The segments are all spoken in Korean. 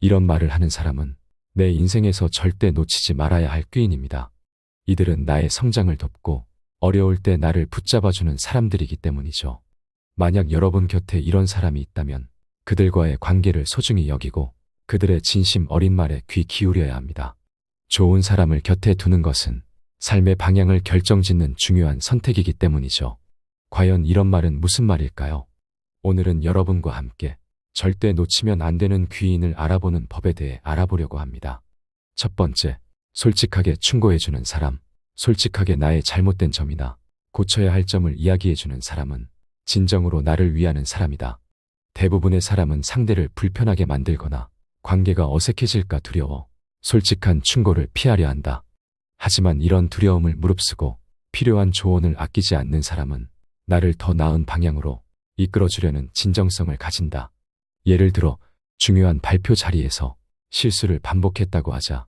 이런 말을 하는 사람은 내 인생에서 절대 놓치지 말아야 할 귀인입니다. 이들은 나의 성장을 돕고 어려울 때 나를 붙잡아주는 사람들이기 때문이죠. 만약 여러분 곁에 이런 사람이 있다면 그들과의 관계를 소중히 여기고 그들의 진심 어린 말에 귀 기울여야 합니다. 좋은 사람을 곁에 두는 것은 삶의 방향을 결정짓는 중요한 선택이기 때문이죠. 과연 이런 말은 무슨 말일까요? 오늘은 여러분과 함께 절대 놓치면 안 되는 귀인을 알아보는 법에 대해 알아보려고 합니다. 첫 번째, 솔직하게 충고해주는 사람. 솔직하게 나의 잘못된 점이나 고쳐야 할 점을 이야기해주는 사람은 진정으로 나를 위하는 사람이다. 대부분의 사람은 상대를 불편하게 만들거나 관계가 어색해질까 두려워 솔직한 충고를 피하려 한다. 하지만 이런 두려움을 무릅쓰고 필요한 조언을 아끼지 않는 사람은 나를 더 나은 방향으로 이끌어주려는 진정성을 가진다. 예를 들어 중요한 발표 자리에서 실수를 반복했다고 하자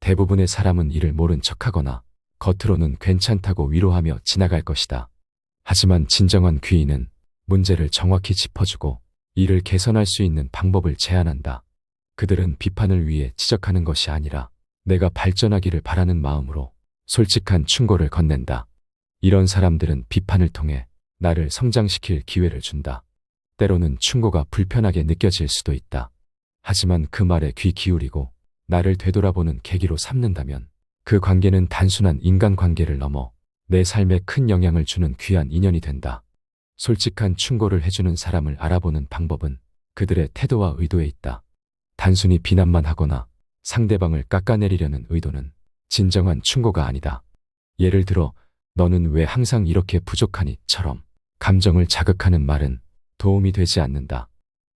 대부분의 사람은 이를 모른 척하거나 겉으로는 괜찮다고 위로하며 지나갈 것이다. 하지만 진정한 귀인은 문제를 정확히 짚어주고 이를 개선할 수 있는 방법을 제안한다. 그들은 비판을 위해 지적하는 것이 아니라 내가 발전하기를 바라는 마음으로 솔직한 충고를 건넨다. 이런 사람들은 비판을 통해 나를 성장시킬 기회를 준다. 때로는 충고가 불편하게 느껴질 수도 있다. 하지만 그 말에 귀 기울이고 나를 되돌아보는 계기로 삼는다면 그 관계는 단순한 인간관계를 넘어 내 삶에 큰 영향을 주는 귀한 인연이 된다. 솔직한 충고를 해주는 사람을 알아보는 방법은 그들의 태도와 의도에 있다. 단순히 비난만 하거나 상대방을 깎아내리려는 의도는 진정한 충고가 아니다. 예를 들어, 너는 왜 항상 이렇게 부족하니?처럼 감정을 자극하는 말은 도움이 되지 않는다.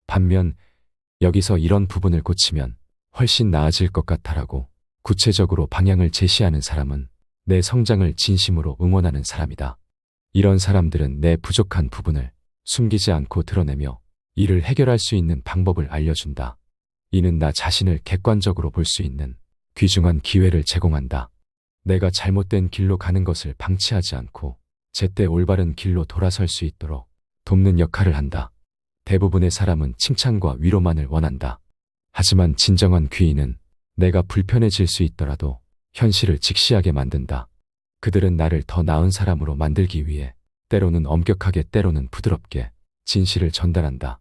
반면, 여기서 이런 부분을 고치면 훨씬 나아질 것 같아라고 구체적으로 방향을 제시하는 사람은 내 성장을 진심으로 응원하는 사람이다. 이런 사람들은 내 부족한 부분을 숨기지 않고 드러내며 이를 해결할 수 있는 방법을 알려준다. 이는 나 자신을 객관적으로 볼 수 있는 귀중한 기회를 제공한다. 내가 잘못된 길로 가는 것을 방치하지 않고 제때 올바른 길로 돌아설 수 있도록 돕는 역할을 한다. 대부분의 사람은 칭찬과 위로만을 원한다. 하지만 진정한 귀인은 내가 불편해질 수 있더라도 현실을 직시하게 만든다. 그들은 나를 더 나은 사람으로 만들기 위해 때로는 엄격하게 때로는 부드럽게 진실을 전달한다.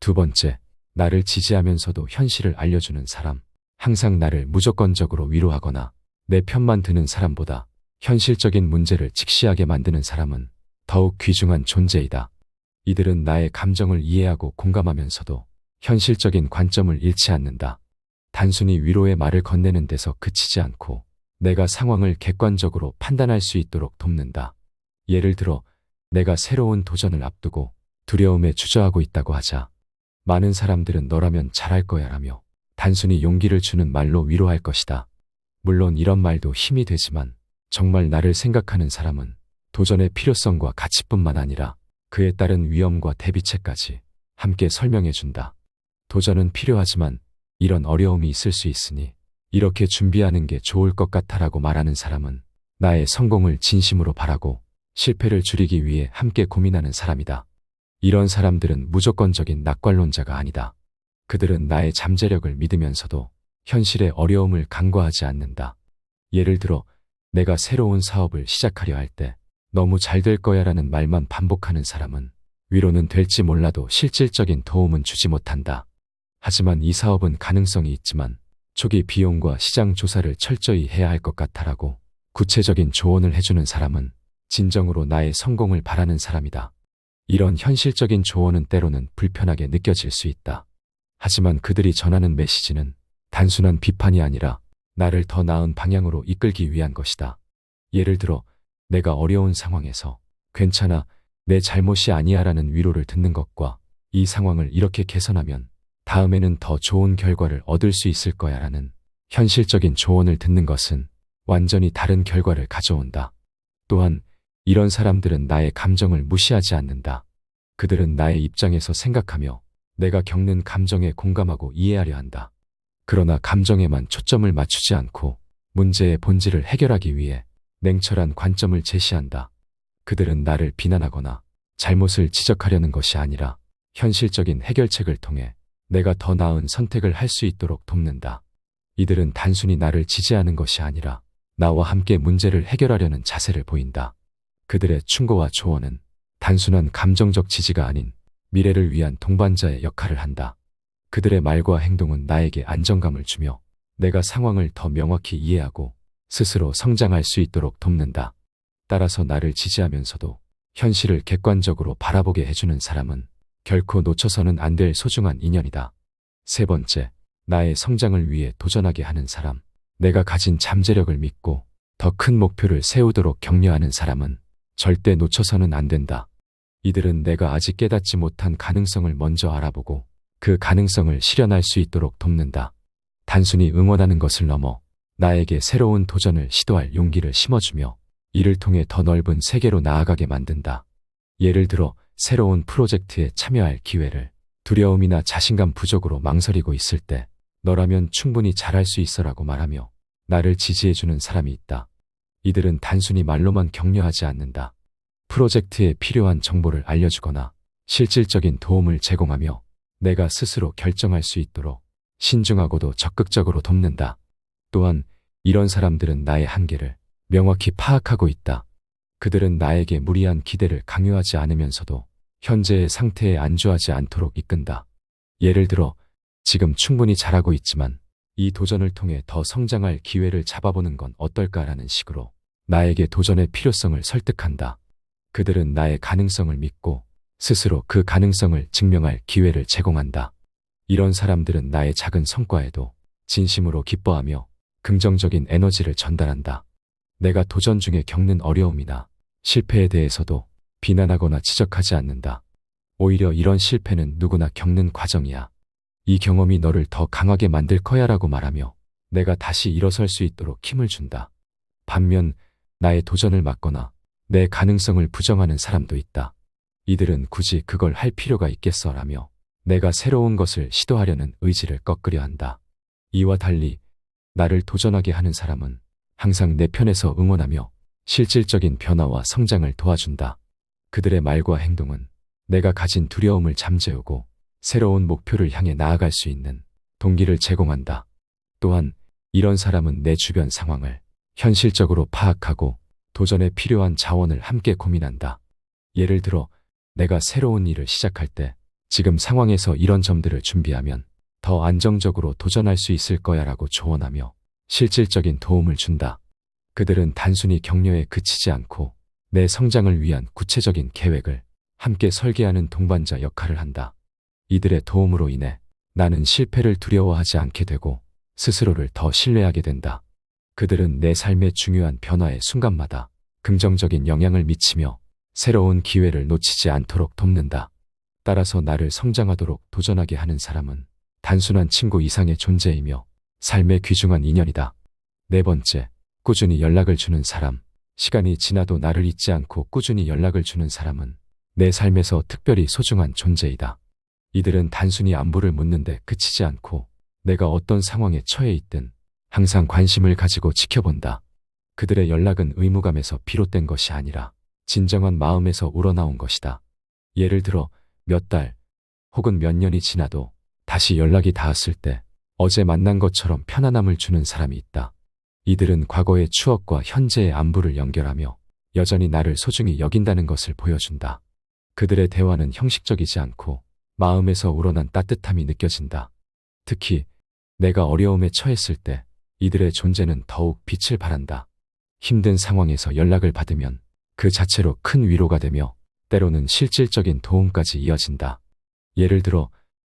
두 번째, 나를 지지하면서도 현실을 알려주는 사람. 항상 나를 무조건적으로 위로하거나 내 편만 드는 사람보다 현실적인 문제를 직시하게 만드는 사람은 더욱 귀중한 존재이다. 이들은 나의 감정을 이해하고 공감하면서도 현실적인 관점을 잃지 않는다. 단순히 위로의 말을 건네는 데서 그치지 않고 내가 상황을 객관적으로 판단할 수 있도록 돕는다. 예를 들어 내가 새로운 도전을 앞두고 두려움에 주저하고 있다고 하자 많은 사람들은 너라면 잘할 거야 라며 단순히 용기를 주는 말로 위로할 것이다. 물론 이런 말도 힘이 되지만 정말 나를 생각하는 사람은 도전의 필요성과 가치뿐만 아니라 그에 따른 위험과 대비책까지 함께 설명해 준다. 도전은 필요하지만 이런 어려움이 있을 수 있으니 이렇게 준비하는 게 좋을 것 같아라고 말하는 사람은 나의 성공을 진심으로 바라고 실패를 줄이기 위해 함께 고민하는 사람이다. 이런 사람들은 무조건적인 낙관론자가 아니다. 그들은 나의 잠재력을 믿으면서도 현실의 어려움을 간과하지 않는다. 예를 들어 내가 새로운 사업을 시작하려 할 때 너무 잘 될 거야 라는 말만 반복하는 사람은 위로는 될지 몰라도 실질적인 도움은 주지 못한다. 하지만 이 사업은 가능성이 있지만 초기 비용과 시장 조사를 철저히 해야 할 것 같아라고 구체적인 조언을 해주는 사람은 진정으로 나의 성공을 바라는 사람이다. 이런 현실적인 조언은 때로는 불편하게 느껴질 수 있다. 하지만 그들이 전하는 메시지는 단순한 비판이 아니라 나를 더 나은 방향으로 이끌기 위한 것이다. 예를 들어 내가 어려운 상황에서 괜찮아 내 잘못이 아니야 라는 위로를 듣는 것과 이 상황을 이렇게 개선하면 다음에는 더 좋은 결과를 얻을 수 있을 거야 라는 현실적인 조언을 듣는 것은 완전히 다른 결과를 가져온다. 또한 이런 사람들은 나의 감정을 무시하지 않는다. 그들은 나의 입장에서 생각하며 내가 겪는 감정에 공감하고 이해하려 한다. 그러나 감정에만 초점을 맞추지 않고 문제의 본질을 해결하기 위해 냉철한 관점을 제시한다. 그들은 나를 비난하거나 잘못을 지적하려는 것이 아니라 현실적인 해결책을 통해 내가 더 나은 선택을 할 수 있도록 돕는다. 이들은 단순히 나를 지지하는 것이 아니라 나와 함께 문제를 해결하려는 자세를 보인다. 그들의 충고와 조언은 단순한 감정적 지지가 아닌 미래를 위한 동반자의 역할을 한다. 그들의 말과 행동은 나에게 안정감을 주며 내가 상황을 더 명확히 이해하고 스스로 성장할 수 있도록 돕는다. 따라서 나를 지지하면서도 현실을 객관적으로 바라보게 해주는 사람은 결코 놓쳐서는 안 될 소중한 인연이다. 세 번째, 나의 성장을 위해 도전하게 하는 사람. 내가 가진 잠재력을 믿고 더 큰 목표를 세우도록 격려하는 사람은 절대 놓쳐서는 안 된다. 이들은 내가 아직 깨닫지 못한 가능성을 먼저 알아보고 그 가능성을 실현할 수 있도록 돕는다. 단순히 응원하는 것을 넘어 나에게 새로운 도전을 시도할 용기를 심어주며 이를 통해 더 넓은 세계로 나아가게 만든다. 예를 들어 새로운 프로젝트에 참여할 기회를 두려움이나 자신감 부족으로 망설이고 있을 때 너라면 충분히 잘할 수 있어라고 말하며 나를 지지해주는 사람이 있다. 이들은 단순히 말로만 격려하지 않는다. 프로젝트에 필요한 정보를 알려주거나 실질적인 도움을 제공하며 내가 스스로 결정할 수 있도록 신중하고도 적극적으로 돕는다. 또한 이런 사람들은 나의 한계를 명확히 파악하고 있다. 그들은 나에게 무리한 기대를 강요하지 않으면서도 현재의 상태에 안주하지 않도록 이끈다. 예를 들어 지금 충분히 잘하고 있지만 이 도전을 통해 더 성장할 기회를 잡아보는 건 어떨까라는 식으로 나에게 도전의 필요성을 설득한다. 그들은 나의 가능성을 믿고 스스로 그 가능성을 증명할 기회를 제공한다. 이런 사람들은 나의 작은 성과에도 진심으로 기뻐하며 긍정적인 에너지를 전달한다. 내가 도전 중에 겪는 어려움이나 실패에 대해서도 비난하거나 지적하지 않는다. 오히려 이런 실패는 누구나 겪는 과정이야. 이 경험이 너를 더 강하게 만들 거야 라고 말하며 내가 다시 일어설 수 있도록 힘을 준다. 반면 나의 도전을 막거나 내 가능성을 부정하는 사람도 있다. 이들은 굳이 그걸 할 필요가 있겠어 라며 내가 새로운 것을 시도하려는 의지를 꺾으려 한다. 이와 달리 나를 도전하게 하는 사람은 항상 내 편에서 응원하며 실질적인 변화와 성장을 도와준다. 그들의 말과 행동은 내가 가진 두려움을 잠재우고 새로운 목표를 향해 나아갈 수 있는 동기를 제공한다. 또한 이런 사람은 내 주변 상황을 현실적으로 파악하고 도전에 필요한 자원을 함께 고민한다. 예를 들어 내가 새로운 일을 시작할 때 지금 상황에서 이런 점들을 준비하면 더 안정적으로 도전할 수 있을 거야 라고 조언하며 실질적인 도움을 준다. 그들은 단순히 격려에 그치지 않고 내 성장을 위한 구체적인 계획을 함께 설계하는 동반자 역할을 한다. 이들의 도움으로 인해 나는 실패를 두려워하지 않게 되고 스스로를 더 신뢰하게 된다. 그들은 내 삶의 중요한 변화의 순간마다 긍정적인 영향을 미치며 새로운 기회를 놓치지 않도록 돕는다. 따라서 나를 성장하도록 도전하게 하는 사람은 단순한 친구 이상의 존재이며 삶의 귀중한 인연이다. 네 번째, 꾸준히 연락을 주는 사람. 시간이 지나도 나를 잊지 않고 꾸준히 연락을 주는 사람은 내 삶에서 특별히 소중한 존재이다. 이들은 단순히 안부를 묻는데 그치지 않고 내가 어떤 상황에 처해 있든 항상 관심을 가지고 지켜본다. 그들의 연락은 의무감에서 비롯된 것이 아니라 진정한 마음에서 우러나온 것이다. 예를 들어 몇 달 혹은 몇 년이 지나도 다시 연락이 닿았을 때 어제 만난 것처럼 편안함을 주는 사람이 있다. 이들은 과거의 추억과 현재의 안부를 연결하며 여전히 나를 소중히 여긴다는 것을 보여준다. 그들의 대화는 형식적이지 않고 마음에서 우러난 따뜻함이 느껴진다. 특히 내가 어려움에 처했을 때 이들의 존재는 더욱 빛을 발한다. 힘든 상황에서 연락을 받으면 그 자체로 큰 위로가 되며 때로는 실질적인 도움까지 이어진다. 예를 들어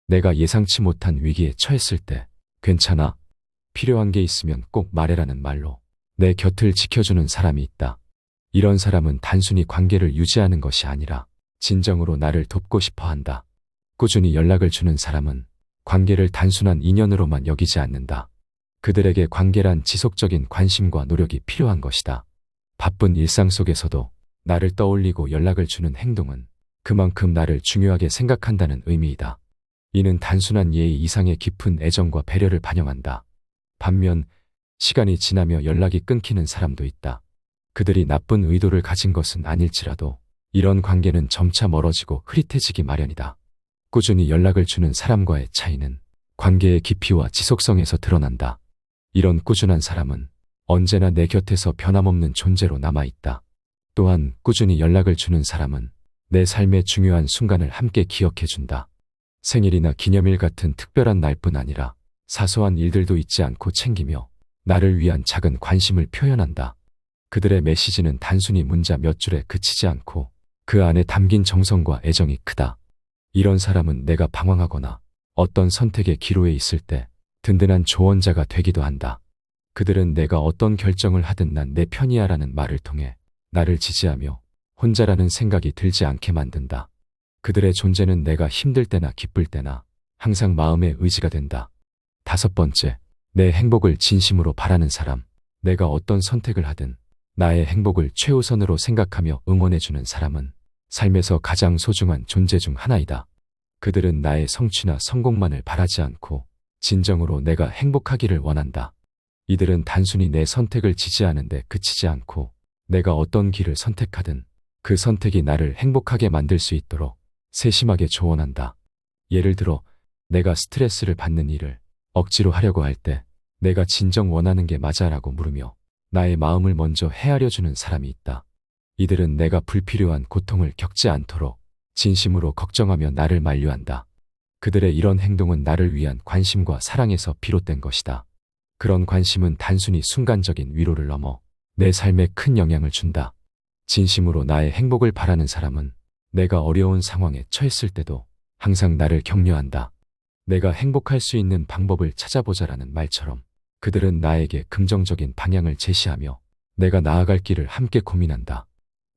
내가 예상치 못한 위기에 처했을 때 괜찮아. 필요한 게 있으면 꼭 말해라는 말로 내 곁을 지켜주는 사람이 있다. 이런 사람은 단순히 관계를 유지하는 것이 아니라 진정으로 나를 돕고 싶어 한다. 꾸준히 연락을 주는 사람은 관계를 단순한 인연으로만 여기지 않는다. 그들에게 관계란 지속적인 관심과 노력이 필요한 것이다. 바쁜 일상 속에서도 나를 떠올리고 연락을 주는 행동은 그만큼 나를 중요하게 생각한다는 의미이다. 이는 단순한 예의 이상의 깊은 애정과 배려를 반영한다. 반면 시간이 지나며 연락이 끊기는 사람도 있다. 그들이 나쁜 의도를 가진 것은 아닐지라도 이런 관계는 점차 멀어지고 흐릿해지기 마련이다. 꾸준히 연락을 주는 사람과의 차이는 관계의 깊이와 지속성에서 드러난다. 이런 꾸준한 사람은 언제나 내 곁에서 변함없는 존재로 남아있다. 또한 꾸준히 연락을 주는 사람은 내 삶의 중요한 순간을 함께 기억해준다. 생일이나 기념일 같은 특별한 날뿐 아니라 사소한 일들도 잊지 않고 챙기며 나를 위한 작은 관심을 표현한다. 그들의 메시지는 단순히 문자 몇 줄에 그치지 않고 그 안에 담긴 정성과 애정이 크다. 이런 사람은 내가 방황하거나 어떤 선택의 기로에 있을 때 든든한 조언자가 되기도 한다. 그들은 내가 어떤 결정을 하든 난 내 편이야라는 말을 통해 나를 지지하며 혼자라는 생각이 들지 않게 만든다. 그들의 존재는 내가 힘들 때나 기쁠 때나 항상 마음의 의지가 된다. 다섯 번째, 내 행복을 진심으로 바라는 사람. 내가 어떤 선택을 하든 나의 행복을 최우선으로 생각하며 응원해주는 사람은 삶에서 가장 소중한 존재 중 하나이다. 그들은 나의 성취나 성공만을 바라지 않고 진정으로 내가 행복하기를 원한다. 이들은 단순히 내 선택을 지지하는데 그치지 않고 내가 어떤 길을 선택하든 그 선택이 나를 행복하게 만들 수 있도록 세심하게 조언한다. 예를 들어 내가 스트레스를 받는 일을 억지로 하려고 할 때 내가 진정 원하는 게 맞아라고 물으며 나의 마음을 먼저 헤아려주는 사람이 있다. 이들은 내가 불필요한 고통을 겪지 않도록 진심으로 걱정하며 나를 만류한다. 그들의 이런 행동은 나를 위한 관심과 사랑에서 비롯된 것이다. 그런 관심은 단순히 순간적인 위로를 넘어 내 삶에 큰 영향을 준다. 진심으로 나의 행복을 바라는 사람은 내가 어려운 상황에 처했을 때도 항상 나를 격려한다. 내가 행복할 수 있는 방법을 찾아보자라는 말처럼 그들은 나에게 긍정적인 방향을 제시하며 내가 나아갈 길을 함께 고민한다.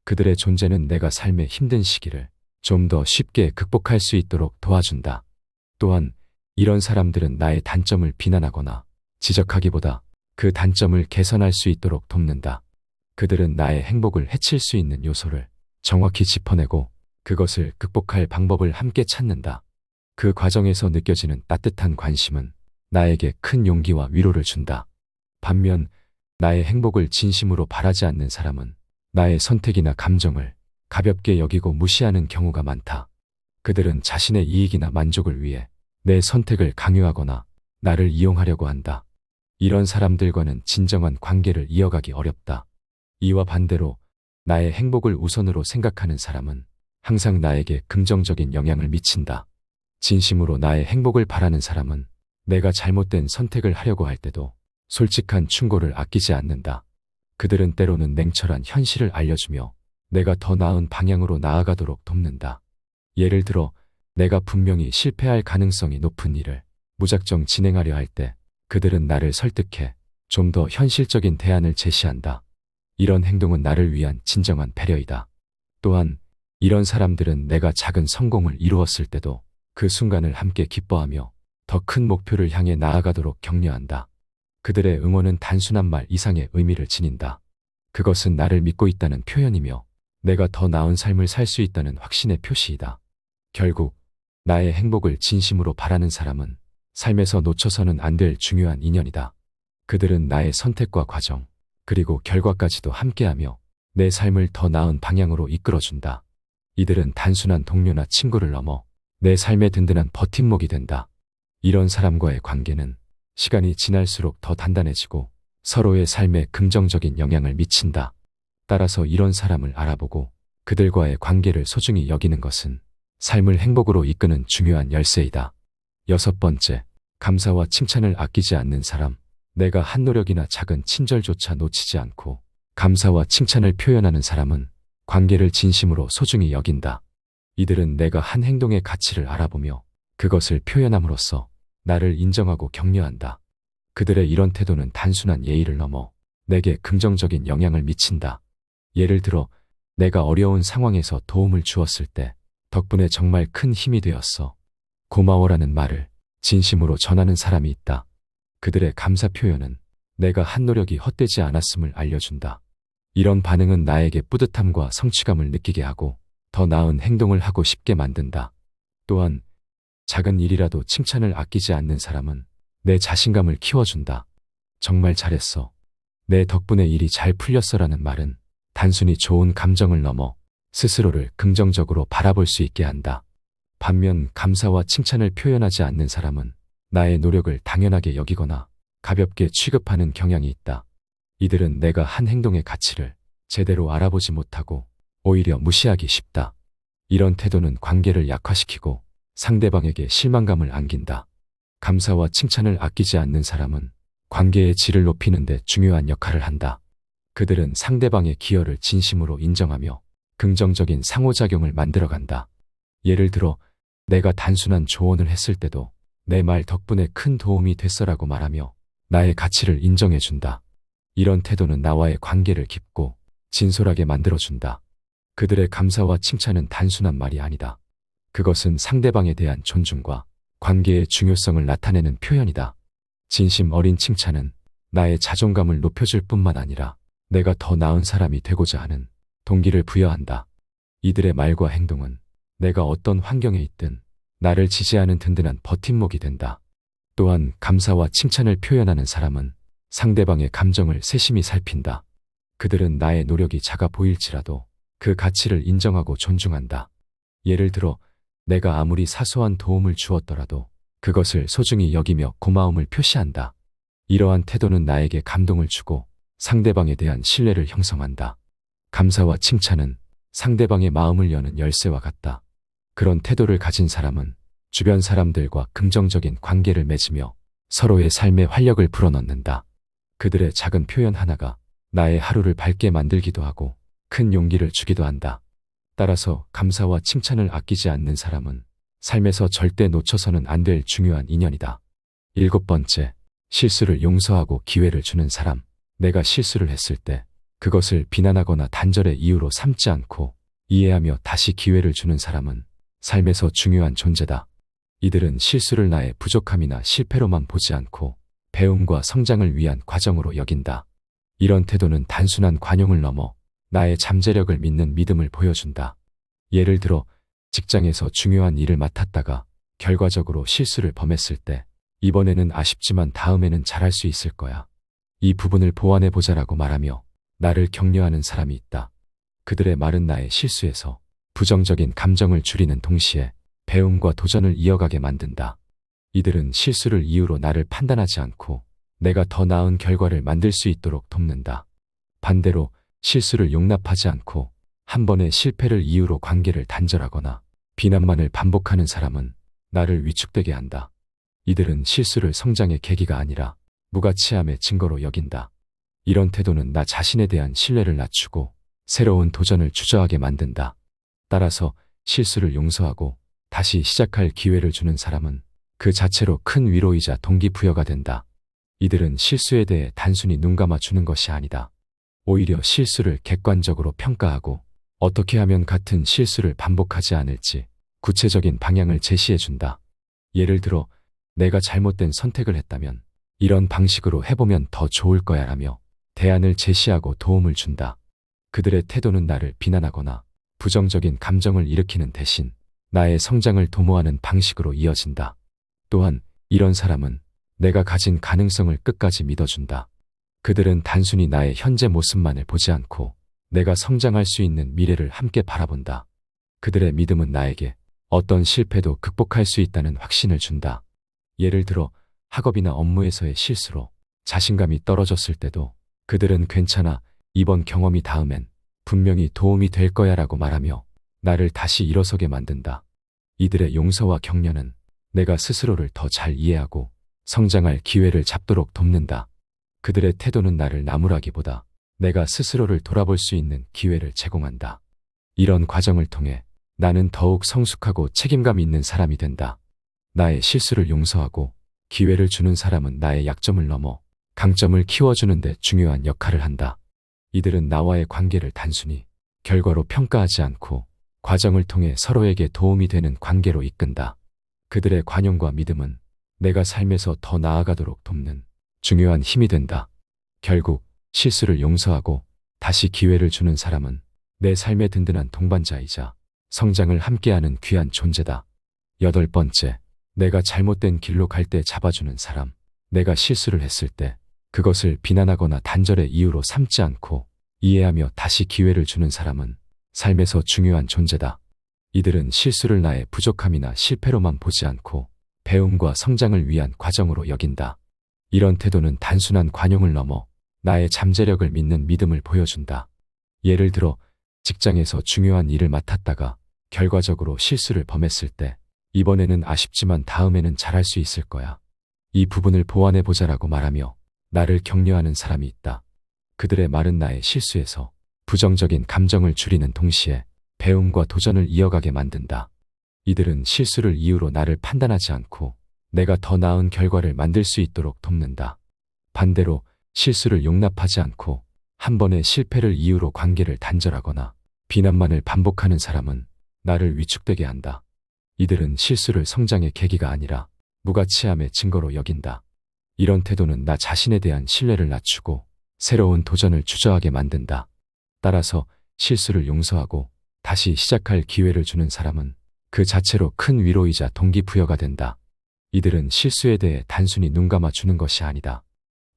그들의 존재는 내가 삶의 힘든 시기를 좀 더 쉽게 극복할 수 있도록 도와준다. 또한 이런 사람들은 나의 단점을 비난하거나 지적하기보다 그 단점을 개선할 수 있도록 돕는다. 그들은 나의 행복을 해칠 수 있는 요소를 정확히 짚어내고 그것을 극복할 방법을 함께 찾는다. 그 과정에서 느껴지는 따뜻한 관심은 나에게 큰 용기와 위로를 준다. 반면 나의 행복을 진심으로 바라지 않는 사람은 나의 선택이나 감정을 가볍게 여기고 무시하는 경우가 많다. 그들은 자신의 이익이나 만족을 위해 내 선택을 강요하거나 나를 이용하려고 한다. 이런 사람들과는 진정한 관계를 이어가기 어렵다. 이와 반대로 나의 행복을 우선으로 생각하는 사람은 항상 나에게 긍정적인 영향을 미친다. 진심으로 나의 행복을 바라는 사람은 내가 잘못된 선택을 하려고 할 때도 솔직한 충고를 아끼지 않는다. 그들은 때로는 냉철한 현실을 알려주며 내가 더 나은 방향으로 나아가도록 돕는다. 예를 들어 내가 분명히 실패할 가능성이 높은 일을 무작정 진행하려 할 때 그들은 나를 설득해 좀 더 현실적인 대안을 제시한다. 이런 행동은 나를 위한 진정한 배려이다. 또한 이런 사람들은 내가 작은 성공을 이루었을 때도 그 순간을 함께 기뻐하며 더 큰 목표를 향해 나아가도록 격려한다. 그들의 응원은 단순한 말 이상의 의미를 지닌다. 그것은 나를 믿고 있다는 표현이며 내가 더 나은 삶을 살 수 있다는 확신의 표시이다. 결국 나의 행복을 진심으로 바라는 사람은 삶에서 놓쳐서는 안 될 중요한 인연이다. 그들은 나의 선택과 과정, 그리고 결과까지도 함께하며 내 삶을 더 나은 방향으로 이끌어준다. 이들은 단순한 동료나 친구를 넘어 내 삶의 든든한 버팀목이 된다. 이런 사람과의 관계는 시간이 지날수록 더 단단해지고 서로의 삶에 긍정적인 영향을 미친다. 따라서 이런 사람을 알아보고 그들과의 관계를 소중히 여기는 것은 삶을 행복으로 이끄는 중요한 열쇠이다. 여섯 번째, 감사와 칭찬을 아끼지 않는 사람. 내가 한 노력이나 작은 친절조차 놓치지 않고 감사와 칭찬을 표현하는 사람은 관계를 진심으로 소중히 여긴다. 이들은 내가 한 행동의 가치를 알아보며 그것을 표현함으로써 나를 인정하고 격려한다. 그들의 이런 태도는 단순한 예의를 넘어 내게 긍정적인 영향을 미친다. 예를 들어 내가 어려운 상황에서 도움을 주었을 때 덕분에 정말 큰 힘이 되었어. 고마워라는 말을 진심으로 전하는 사람이 있다. 그들의 감사 표현은 내가 한 노력이 헛되지 않았음을 알려준다. 이런 반응은 나에게 뿌듯함과 성취감을 느끼게 하고 더 나은 행동을 하고 싶게 만든다. 또한 작은 일이라도 칭찬을 아끼지 않는 사람은 내 자신감을 키워준다. 정말 잘했어. 내 덕분에 일이 잘 풀렸어라는 말은 단순히 좋은 감정을 넘어 스스로를 긍정적으로 바라볼 수 있게 한다. 반면 감사와 칭찬을 표현하지 않는 사람은 나의 노력을 당연하게 여기거나 가볍게 취급하는 경향이 있다. 이들은 내가 한 행동의 가치를 제대로 알아보지 못하고 오히려 무시하기 쉽다. 이런 태도는 관계를 약화시키고 상대방에게 실망감을 안긴다. 감사와 칭찬을 아끼지 않는 사람은 관계의 질을 높이는 데 중요한 역할을 한다. 그들은 상대방의 기여를 진심으로 인정하며 긍정적인 상호작용을 만들어간다. 예를 들어, 내가 단순한 조언을 했을 때도 내 말 덕분에 큰 도움이 됐어라고 말하며 나의 가치를 인정해준다. 이런 태도는 나와의 관계를 깊고 진솔하게 만들어준다. 그들의 감사와 칭찬은 단순한 말이 아니다. 그것은 상대방에 대한 존중과 관계의 중요성을 나타내는 표현이다. 진심 어린 칭찬은 나의 자존감을 높여줄 뿐만 아니라 내가 더 나은 사람이 되고자 하는 동기를 부여한다. 이들의 말과 행동은 내가 어떤 환경에 있든 나를 지지하는 든든한 버팀목이 된다. 또한 감사와 칭찬을 표현하는 사람은 상대방의 감정을 세심히 살핀다. 그들은 나의 노력이 작아 보일지라도 그 가치를 인정하고 존중한다. 예를 들어 내가 아무리 사소한 도움을 주었더라도 그것을 소중히 여기며 고마움을 표시한다. 이러한 태도는 나에게 감동을 주고 상대방에 대한 신뢰를 형성한다. 감사와 칭찬은 상대방의 마음을 여는 열쇠와 같다. 그런 태도를 가진 사람은 주변 사람들과 긍정적인 관계를 맺으며 서로의 삶에 활력을 불어넣는다. 그들의 작은 표현 하나가 나의 하루를 밝게 만들기도 하고 큰 용기를 주기도 한다. 따라서 감사와 칭찬을 아끼지 않는 사람은 삶에서 절대 놓쳐서는 안 될 중요한 인연이다. 일곱 번째, 실수를 용서하고 기회를 주는 사람. 내가 실수를 했을 때 그것을 비난하거나 단절의 이유로 삼지 않고 이해하며 다시 기회를 주는 사람은 삶에서 중요한 존재다. 이들은 실수를 나의 부족함이나 실패로만 보지 않고 배움과 성장을 위한 과정으로 여긴다. 이런 태도는 단순한 관용을 넘어 나의 잠재력을 믿는 믿음을 보여준다. 예를 들어 직장에서 중요한 일을 맡았다가 결과적으로 실수를 범했을 때 이번에는 아쉽지만 다음에는 잘할 수 있을 거야. 이 부분을 보완해 보자라고 말하며 나를 격려하는 사람이 있다. 그들의 말은 나의 실수에서 부정적인 감정을 줄이는 동시에 배움과 도전을 이어가게 만든다. 이들은 실수를 이유로 나를 판단하지 않고 내가 더 나은 결과를 만들 수 있도록 돕는다. 반대로 실수를 용납하지 않고 한 번의 실패를 이유로 관계를 단절하거나 비난만을 반복하는 사람은 나를 위축되게 한다. 이들은 실수를 성장의 계기가 아니라 무가치함의 증거로 여긴다. 이런 태도는 나 자신에 대한 신뢰를 낮추고 새로운 도전을 주저하게 만든다. 따라서 실수를 용서하고 다시 시작할 기회를 주는 사람은 그 자체로 큰 위로이자 동기부여가 된다. 이들은 실수에 대해 단순히 눈 감아 주는 것이 아니다. 오히려 실수를 객관적으로 평가하고 어떻게 하면 같은 실수를 반복하지 않을지 구체적인 방향을 제시해 준다. 예를 들어 내가 잘못된 선택을 했다면 이런 방식으로 해보면 더 좋을 거야 라며 대안을 제시하고 도움을 준다. 그들의 태도는 나를 비난하거나 부정적인 감정을 일으키는 대신 나의 성장을 도모하는 방식으로 이어진다. 또한 이런 사람은 내가 가진 가능성을 끝까지 믿어준다. 그들은 단순히 나의 현재 모습만을 보지 않고 내가 성장할 수 있는 미래를 함께 바라본다. 그들의 믿음은 나에게 어떤 실패도 극복할 수 있다는 확신을 준다. 예를 들어 학업이나 업무에서의 실수로 자신감이 떨어졌을 때도 그들은 괜찮아 이번 경험이 다음엔 분명히 도움이 될 거야 라고 말하며 나를 다시 일어서게 만든다. 이들의 용서와 격려는 내가 스스로를 더 잘 이해하고 성장할 기회를 잡도록 돕는다. 그들의 태도는 나를 나무라기보다 내가 스스로를 돌아볼 수 있는 기회를 제공한다. 이런 과정을 통해 나는 더욱 성숙하고 책임감 있는 사람이 된다. 나의 실수를 용서하고 기회를 주는 사람은 나의 약점을 넘어 강점을 키워주는 데 중요한 역할을 한다. 이들은 나와의 관계를 단순히 결과로 평가하지 않고 과정을 통해 서로에게 도움이 되는 관계로 이끈다. 그들의 관용과 믿음은 내가 삶에서 더 나아가도록 돕는 중요한 힘이 된다. 결국 실수를 용서하고 다시 기회를 주는 사람은 내 삶의 든든한 동반자이자 성장을 함께하는 귀한 존재다. 여덟 번째, 내가 잘못된 길로 갈 때 잡아주는 사람. 내가 실수를 했을 때 그것을 비난하거나 단절의 이유로 삼지 않고 이해하며 다시 기회를 주는 사람은 삶에서 중요한 존재다. 이들은 실수를 나의 부족함이나 실패로만 보지 않고 배움과 성장을 위한 과정으로 여긴다. 이런 태도는 단순한 관용을 넘어 나의 잠재력을 믿는 믿음을 보여준다. 예를 들어 직장에서 중요한 일을 맡았다가 결과적으로 실수를 범했을 때 이번에는 아쉽지만 다음에는 잘할 수 있을 거야. 이 부분을 보완해 보자라고 말하며 나를 격려하는 사람이 있다. 그들의 말은 나의 실수에서 부정적인 감정을 줄이는 동시에 배움과 도전을 이어가게 만든다. 이들은 실수를 이유로 나를 판단하지 않고 내가 더 나은 결과를 만들 수 있도록 돕는다. 반대로 실수를 용납하지 않고 한 번의 실패를 이유로 관계를 단절하거나 비난만을 반복하는 사람은 나를 위축되게 한다. 이들은 실수를 성장의 계기가 아니라 무가치함의 증거로 여긴다. 이런 태도는 나 자신에 대한 신뢰를 낮추고 새로운 도전을 주저하게 만든다. 따라서 실수를 용서하고 다시 시작할 기회를 주는 사람은 그 자체로 큰 위로이자 동기부여가 된다. 이들은 실수에 대해 단순히 눈 감아 주는 것이 아니다.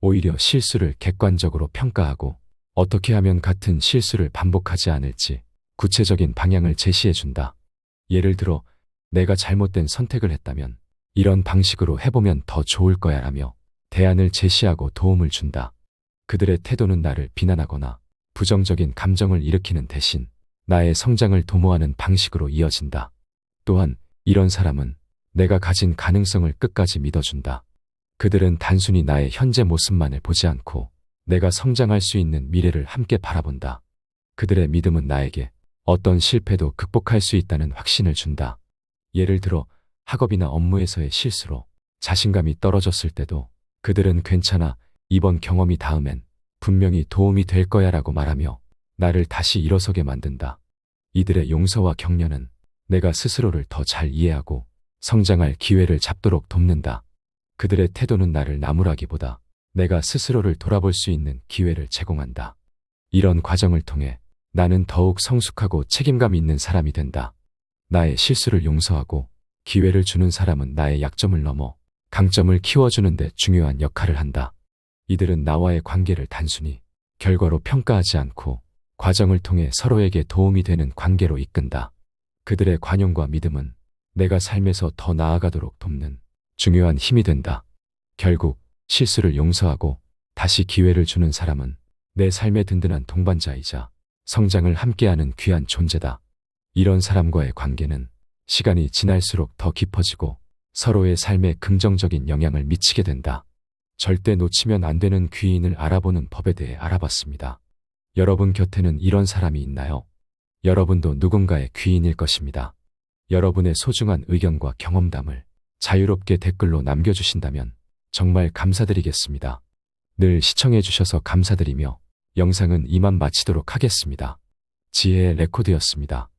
오히려 실수를 객관적으로 평가하고 어떻게 하면 같은 실수를 반복하지 않을지 구체적인 방향을 제시해 준다. 예를 들어 내가 잘못된 선택을 했다면 이런 방식으로 해보면 더 좋을 거야 라며 대안을 제시하고 도움을 준다. 그들의 태도는 나를 비난하거나 부정적인 감정을 일으키는 대신 나의 성장을 도모하는 방식으로 이어진다. 또한 이런 사람은 내가 가진 가능성을 끝까지 믿어준다. 그들은 단순히 나의 현재 모습만을 보지 않고 내가 성장할 수 있는 미래를 함께 바라본다. 그들의 믿음은 나에게 어떤 실패도 극복할 수 있다는 확신을 준다. 예를 들어 학업이나 업무에서의 실수로 자신감이 떨어졌을 때도 그들은 괜찮아 이번 경험이 다음엔 분명히 도움이 될 거야 라고 말하며 나를 다시 일어서게 만든다. 이들의 용서와 격려는 내가 스스로를 더 잘 이해하고 성장할 기회를 잡도록 돕는다. 그들의 태도는 나를 나무라기보다 내가 스스로를 돌아볼 수 있는 기회를 제공한다. 이런 과정을 통해 나는 더욱 성숙하고 책임감 있는 사람이 된다. 나의 실수를 용서하고 기회를 주는 사람은 나의 약점을 넘어 강점을 키워주는 데 중요한 역할을 한다. 이들은 나와의 관계를 단순히 결과로 평가하지 않고 과정을 통해 서로에게 도움이 되는 관계로 이끈다. 그들의 관용과 믿음은 내가 삶에서 더 나아가도록 돕는 중요한 힘이 된다. 결국 실수를 용서하고 다시 기회를 주는 사람은 내 삶의 든든한 동반자이자 성장을 함께하는 귀한 존재다. 이런 사람과의 관계는 시간이 지날수록 더 깊어지고 서로의 삶에 긍정적인 영향을 미치게 된다. 절대 놓치면 안 되는 귀인을 알아보는 법에 대해 알아봤습니다. 여러분 곁에는 이런 사람이 있나요? 여러분도 누군가의 귀인일 것입니다. 여러분의 소중한 의견과 경험담을 자유롭게 댓글로 남겨주신다면 정말 감사드리겠습니다. 늘 시청해주셔서 감사드리며 영상은 이만 마치도록 하겠습니다. 지혜의 레코드였습니다.